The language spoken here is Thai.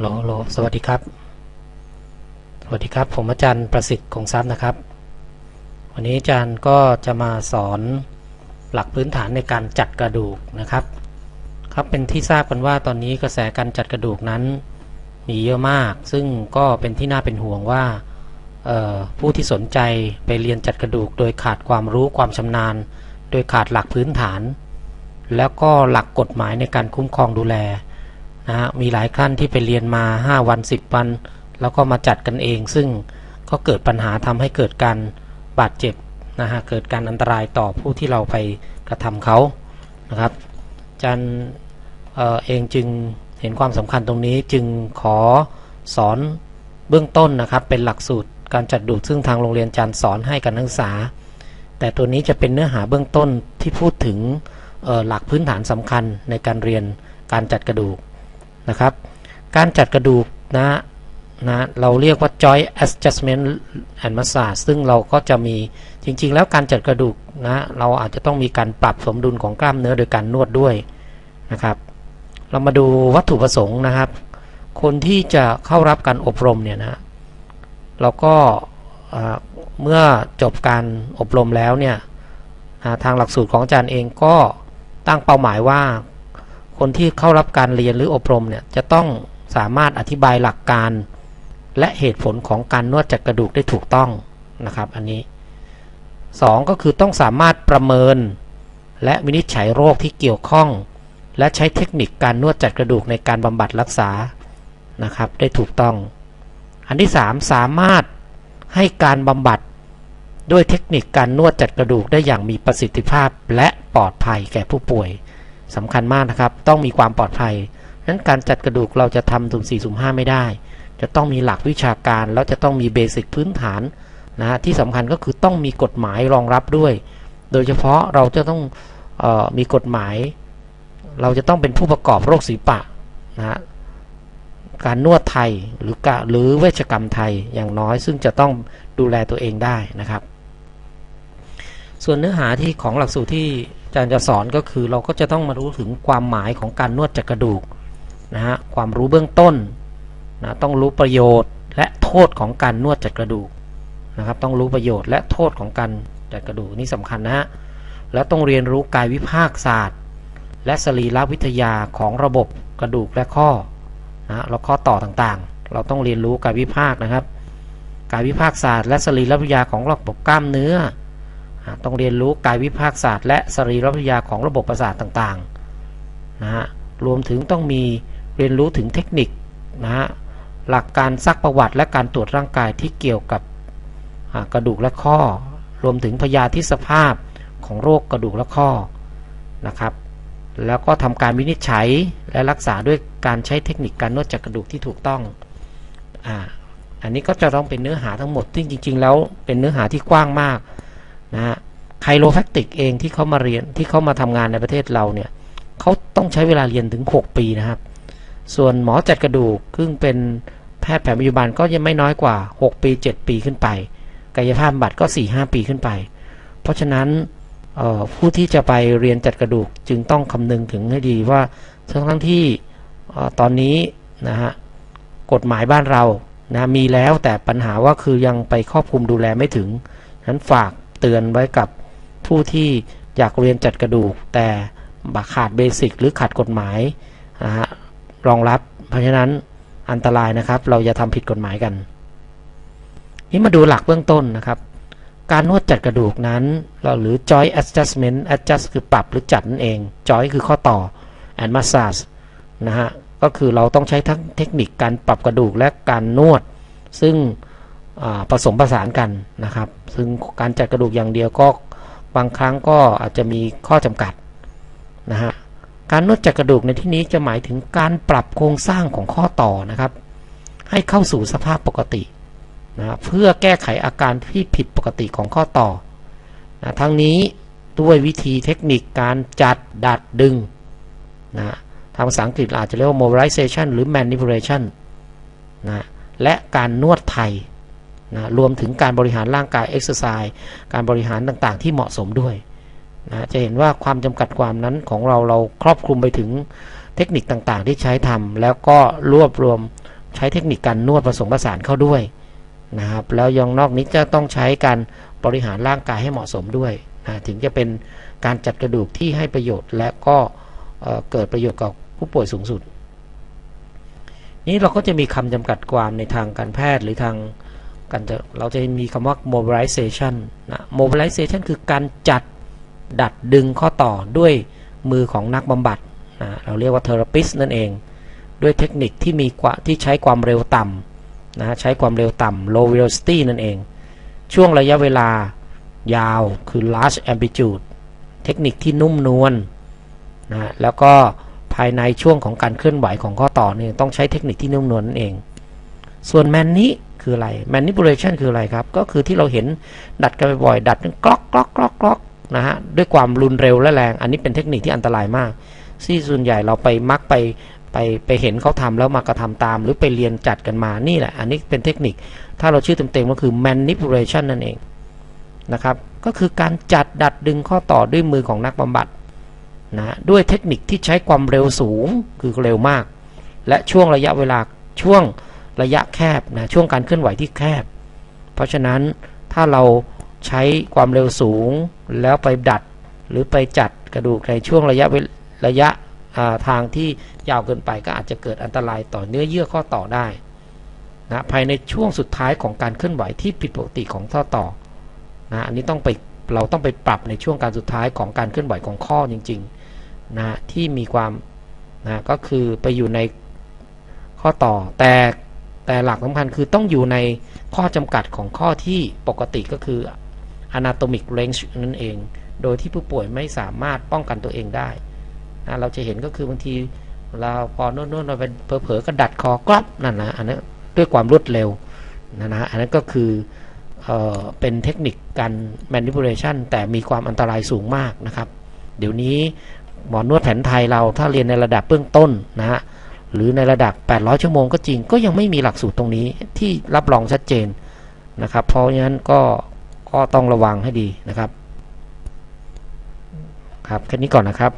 ฮัลโหลโลสวัสดีครับ สวัสดีครับ ผมอาจารย์ประสิทธิ์คงทรัพย์นะครับ วันนี้อาจารย์ก็จะมาสอนหลักพื้นฐานในการจัดกระดูกนะครับ ครับเป็นที่ทราบกันว่าตอนนี้กระแสการจัดกระดูกนั้นมีเยอะมาก ซึ่งก็เป็นที่น่าเป็นห่วงว่าผู้ที่สนใจไปเรียนจัดกระดูก โดยขาดความรู้ความชำนาญ โดยขาดหลักพื้นฐาน แล้วก็หลักกฎหมายในการคุ้มครองดูแล นะฮะมีหลายขั้นที่ไปเรียนมา 5 วัน 10 วัน แล้วก็มาจัดกันเอง ซึ่งก็เกิดปัญหาทำให้เกิดการบาดเจ็บนะฮะเกิดการอันตรายต่อผู้ที่เราไปกระทำเขานะครับจันเออเองจึงเห็นความสำคัญตรงนี้จึงขอสอนเบื้องต้นนะครับ เป็นหลักสูตรการจัดดูดซึ่งทางโรงเรียนจันสอนให้กับนักศึกษา แต่ตัวนี้จะเป็นเนื้อหาเบื้องต้นที่พูดถึงหลักพื้นฐานสำคัญในการเรียนการจัดกระดูก นะครับ การจัดกระดูกนะนะเราเรียกว่า joint adjustment and massage ซึ่งเราก็จะมีจริง ๆ แล้วการจัดกระดูกนะเราอาจจะต้องมีการปรับสมดุลของกล้ามเนื้อโดยการนวดด้วยนะครับ เรามาดูวัตถุประสงค์นะครับ คนที่จะเข้ารับการอบรมเนี่ยนะเราก็เมื่อจบการอบรมแล้วเนี่ยทางหลักสูตรของอาจารย์เองก็ตั้งเป้าหมายว่า คนที่เข้ารับการเรียนหรืออบรมเนี่ยจะต้องสามารถอธิบายหลักการ และเหตุผลของการนวดจัดกระดูกได้ถูกต้องนะครับอันนี้ 2 ก็คือต้องสามารถประเมิน และวินิจฉัยโรคที่เกี่ยวข้อง และใช้เทคนิคการนวดจัดกระดูกในการบำบัดรักษานะครับได้ถูกต้อง อันที่ 3 สามารถให้การบำบัดด้วยเทคนิคการนวดจัดกระดูกได้อย่างมีประสิทธิภาพและปลอดภัยแก่ผู้ป่วย สำคัญมากนะครับ ต้องมีความปลอดภัยนั้นการจัดกระดูกเราจะทำสุ่มสี่สุ่มห้าไม่ได้ จะต้องมีหลักวิชาการ แล้วจะต้องมีเบสิกพื้นฐานนะฮะที่สำคัญก็คือต้องมีกฎหมายรองรับด้วย โดยเฉพาะเราจะต้องออมีกฎหมาย เราจะต้องเป็นผู้ประกอบโรคศีรษะนะฮะการนวดไทยหรือกะหรือเวชกรรมไทยอย่างน้อย ซึ่งจะต้องดูแลตัวเองได้นะครับ ส่วนเนื้อหาที่ของหลักสูตรที่อาจารย์จะสอนก็คือเราก็จะต้องมารู้ถึงความหมายของการนวดจัดกระดูกนะฮะความรู้เบื้องต้นนะต้องรู้ประโยชน์และโทษของการนวดจัดกระดูกนะครับต้องรู้ประโยชน์และโทษของการจัดกระดูกนี่สำคัญนะฮะแล้วต้องเรียนรู้กายวิภาคศาสตร์ และสรีรวิทยาของระบบกระดูกและข้อนะแล้วข้อต่อต่างๆ เราต้องเรียนรู้กายวิภาคนะครับ กายวิภาคศาสตร์และสรีรวิทยาของระบบกล้ามเนื้อ ต้องเรียนรู้กายวิภาคศาสตร์ และสรีรวิทยาของระบบประสาทต่างๆนะฮะรวมถึงต้องมีเรียนรู้ถึงเทคนิคนะฮะหลักการซักประวัติและการตรวจร่างกายที่เกี่ยวกับกระดูกและข้อ รวมถึงพยาธิสภาพของโรคกระดูกและข้อนะครับ แล้วก็ทำการวินิจฉัยและรักษาด้วยการใช้เทคนิคการนวดจัดกระดูกที่ถูกต้องอ่าอันนี้ก็จะต้องเป็นเนื้อหาทั้งหมดที่งจริง ๆ แล้วเป็นเนื้อหาที่กว้างมาก นะฮะไคโรแฟคติกเองที่เขามาเรียนที่เขามาทำงานในประเทศเราเนี่ยเขาต้องใช้เวลาเรียนถึง 6 ปีนะครับ ส่วนหมอจัดกระดูกซึ่งเป็นแพทย์แผนปัจจุบันก็ยังไม่น้อยกว่า 6 ปี 7 ปีขึ้นไป กายภาพบำบัดก็ 4-5 ปีขึ้นไป เพราะฉะนั้นผู้ที่จะไปเรียนจัดกระดูกจึงต้องคำนึงถึงให้ดีว่าทั้งทั้งที่ตอนนี้นะฮะกฎหมายบ้านเรานะมีแล้วแต่ปัญหาว่าคือยังไปครอบคลุมดูแลไม่ถึงฉะนั้นฝาก เตือนไว้กับผู้ที่อยากเรียนจัดกระดูก แต่บาขาดเบสิกหรือขาดกฎหมายนะฮะรองรับ เพราะฉะนั้นอันตรายนะครับ เราอย่าทำผิดกฎหมายกัน นี่มาดูหลักเบื้องต้นนะครับ การนวดจัดกระดูกนั้น เราหรือ joint adjustment adjust คือปรับหรือจัดนั่นเอง joint คือข้อต่อ and massage นะฮะก็คือเราต้องใช้ทั้งเทคนิคการปรับกระดูกและการนวด ซึ่ง ผสมผสานกันนะครับ ซึ่งการจัดกระดูกอย่างเดียวก็บางครั้งก็อาจจะมีข้อจำกัดนะฮะการนวดจัดกระดูกในที่นี้จะหมายถึงการปรับโครงสร้างของข้อต่อนะครับ ให้เข้าสู่สภาพปกตินะเพื่อแก้ไขอาการที่ผิดปกติของข้อต่อนะทั้งนี้ด้วยวิธีเทคนิคการจัดดัดดึงนะทางภาษาอังกฤษอาจจะเรียกว่า mobilization หรือ manipulation นะและการนวดไทย นะรวมถึงการบริหารร่างกายเอ็กซ์ไซส์การบริหารต่างๆ ที่เหมาะสมด้วยนะจะเห็นว่าความจำกัดความนั้นของเราเราครอบคลุมไปถึงเทคนิคต่างๆ ที่ใช้ทำแล้วก็รวบรวมใช้เทคนิคการนวดผสมผสานเข้าด้วยนะครับแล้วยังนอกนี้จะต้องใช้การบริหารร่างกายให้เหมาะสมด้วยนะถึงจะเป็นการจัดกระดูกที่ให้ประโยชน์ และก็เอ่อเกิดประโยชน์กับผู้ป่วยสูงสุด นี้เราก็จะมีคำจำกัดความในทางการแพทย์หรือทาง การจะเราจะมีคำว่า mobilization นะ mobilization คือการจัดดัดดึงข้อต่อด้วยมือของนักบำบัดนะเราเรียกว่า therapist นั่นเอง ด้วยเทคนิคที่มีกว่าที่ใช้ความเร็วต่ำนะใช้ความเร็วต่ำ low velocity นั่นเอง ช่วงระยะเวลายาวคือ large amplitude เทคนิคที่นุ่มนวลนะแล้วก็ภายในช่วงของการเคลื่อนไหวของข้อต่อเนี่ยต้องใช้เทคนิคที่นุ่มนวลนั่นเอง ส่วนแมนนี้ คืออะไร manipulation คืออะไรครับ ก็คือที่เราเห็นดัดกันบ่อยๆดัดกลอกกลอกกลอกกลอกนะฮะด้วยความรุนเร็วและแรง อันนี้เป็นเทคนิคที่อันตรายมากที่ส่วนใหญ่เราไปมักไปไปไปเห็นเขาทำแล้วมากระทำตาม หรือไปเรียนจัดกันมานี่แหละ อันนี้เป็นเทคนิค ถ้าเราชื่อเต็มๆก็คือ manipulation นั่นเองนะครับ ก็คือการจัดดัดดึงข้อต่อด้วยมือของนักบำบัดนะด้วยเทคนิคที่ใช้ความเร็วสูงคือเร็วมาก และช่วงระยะเวลาช่วง ระยะแคบนะช่วงการเคลื่อนไหวที่แคบ เพราะฉะนั้นถ้าเราใช้ความเร็วสูงแล้วไปดัดหรือไปจัดกระดูกในช่วงระยะระยะาทางที่ยาวเกินไปก็อาจจะเกิดอันตรายต่อเนื้อเยื่อข้อต่อได้นะภายในช่วงสุดท้ายของการเคลื่อนไหวที่ผิดปกติของข้อต่อนะอันนี้ต้องไปเราต้องไปปรับในช่วงการสุดท้ายของการเคลื่อนไหวของข้อจริงๆนะที่มีความนะก็คือไปอยู่ในข้อต่อแต่ แต่หลักสำคัญคือต้องอยู่ในข้อจำกัดของข้อที่ปกติก็คือ anatomic range นั่นเอง โดยที่ผู้ป่วยไม่สามารถป้องกันตัวเองได้นะเราจะเห็นก็คือบางทีเราพอนวดๆเราไปเผลอๆก็ดัดคอกรอบนั่นนะอันนั้นด้วยความรวดเร็วนะนะอันนั้นก็คือเออเป็นเทคนิคการ manipulation แต่มีความอันตรายสูงมากนะครับ เดี๋ยวนี้หมอนวดแผนไทยเราถ้าเรียนในระดับเบื้องต้นนะฮะ หรือในระดับ 800 ชั่วโมงก็จริงก็ยังไม่มีหลักสูตรตรงนี้ที่รับรองชัดเจนนะครับ เพราะฉะนั้นก็ก็ต้องระวังให้ดีนะครับ ครับแค่นี้ก่อนนะครับ